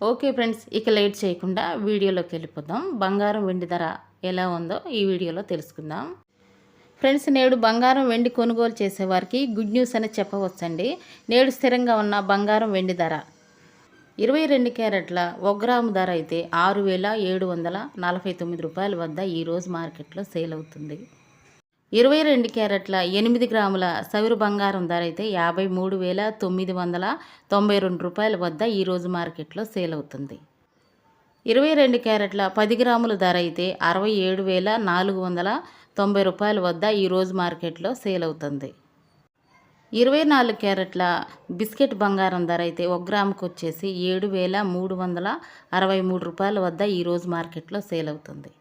Okay friends ఇక late చేయకుండా వీడియోలోకి వెళ్ళిపోదాం. బంగారం వెండి ధర ఎలా ఉందో ఈ వీడియోలో తెలుసుకుందాం. ఫ్రెండ్స్ నేడు బంగారం వెండి కొనుగోలు చేసేవారికి గుడ్ న్యూస్ అని చెప్పవచ్చండి. నేడు స్థిరంగా ఉన్న బంగారం వెండి ధర ఇరవై రెండు క్యారెట్ల ఒక గ్రాము ధర అయితే ఆరు వేల ఏడు వందల నలభై తొమ్మిది రూపాయల వద్ద ఈరోజు మార్కెట్లో సేల్ అవుతుంది. ఇరవై రెండు క్యారెట్ల ఎనిమిది గ్రాముల సవిరు బంగారం ధర అయితే యాభై మూడు వేల తొమ్మిది వందల తొంభై రెండు రూపాయల వద్ద ఈరోజు మార్కెట్లో సేల్ అవుతుంది. ఇరవై రెండు క్యారెట్ల పది గ్రాముల ధర అయితే అరవై ఏడు వేల నాలుగు వందల తొంభై రూపాయల వద్ద ఈరోజు మార్కెట్లో సేల్ అవుతుంది. ఇరవై నాలుగు క్యారెట్ల బిస్కెట్ బంగారం ధర అయితే ఒక గ్రాముకు వచ్చేసి ఏడు వేల మూడు వందల అరవై మూడు రూపాయల వద్ద ఈరోజు మార్కెట్లో సేల్ అవుతుంది.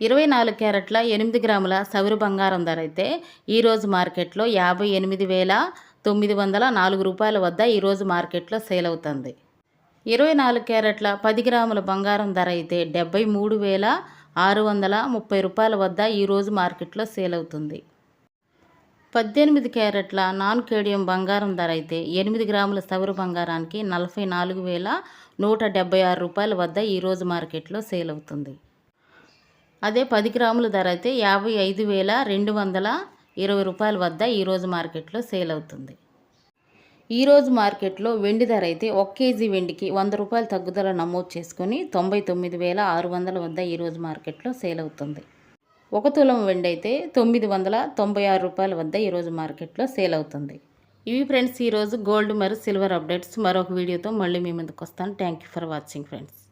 ఇరవై నాలుగు క్యారెట్ల ఎనిమిది గ్రాముల సౌరు బంగారం ధర అయితే ఈరోజు మార్కెట్లో యాభై ఎనిమిది వేల తొమ్మిది వందల నాలుగు రూపాయల వద్ద ఈరోజు మార్కెట్లో సేల్ అవుతుంది. ఇరవై నాలుగు క్యారెట్ల పది గ్రాముల బంగారం ధర అయితే డెబ్బై మూడు వేల ఆరు వందల ముప్పై రూపాయల వద్ద ఈరోజు మార్కెట్లో సేల్ అవుతుంది. పద్దెనిమిది క్యారెట్ల నాన్ కేడియం బంగారం ధర అయితే ఎనిమిది గ్రాముల సవరు బంగారానికి నలభై నాలుగు వేల నూట డెబ్బై ఆరు రూపాయల వద్ద ఈరోజు మార్కెట్లో సేల్ అవుతుంది. అదే పది గ్రాముల ధర అయితే యాభై ఐదు వేల రెండు వందల ఇరవై రూపాయల వద్ద ఈరోజు మార్కెట్లో సేల్ అవుతుంది. ఈరోజు మార్కెట్లో వెండి ధర అయితే ఒక కేజీ వెండికి వంద రూపాయల తగ్గుదల నమోదు చేసుకొని తొంభై తొమ్మిది వేల ఆరు వందల వద్ద ఈరోజు మార్కెట్లో సేల్ అవుతుంది. ఒక తులం వెండి అయితే తొమ్మిది వందల తొంభై ఆరు రూపాయల వద్ద ఈరోజు మార్కెట్లో సేల్ అవుతుంది. ఇవి ఫ్రెండ్స్ ఈరోజు గోల్డ్ మరియు సిల్వర్ అప్డేట్స్. మరొక వీడియోతో మళ్ళీ మీ ముందుకు వస్తాను. Thank you for watching friends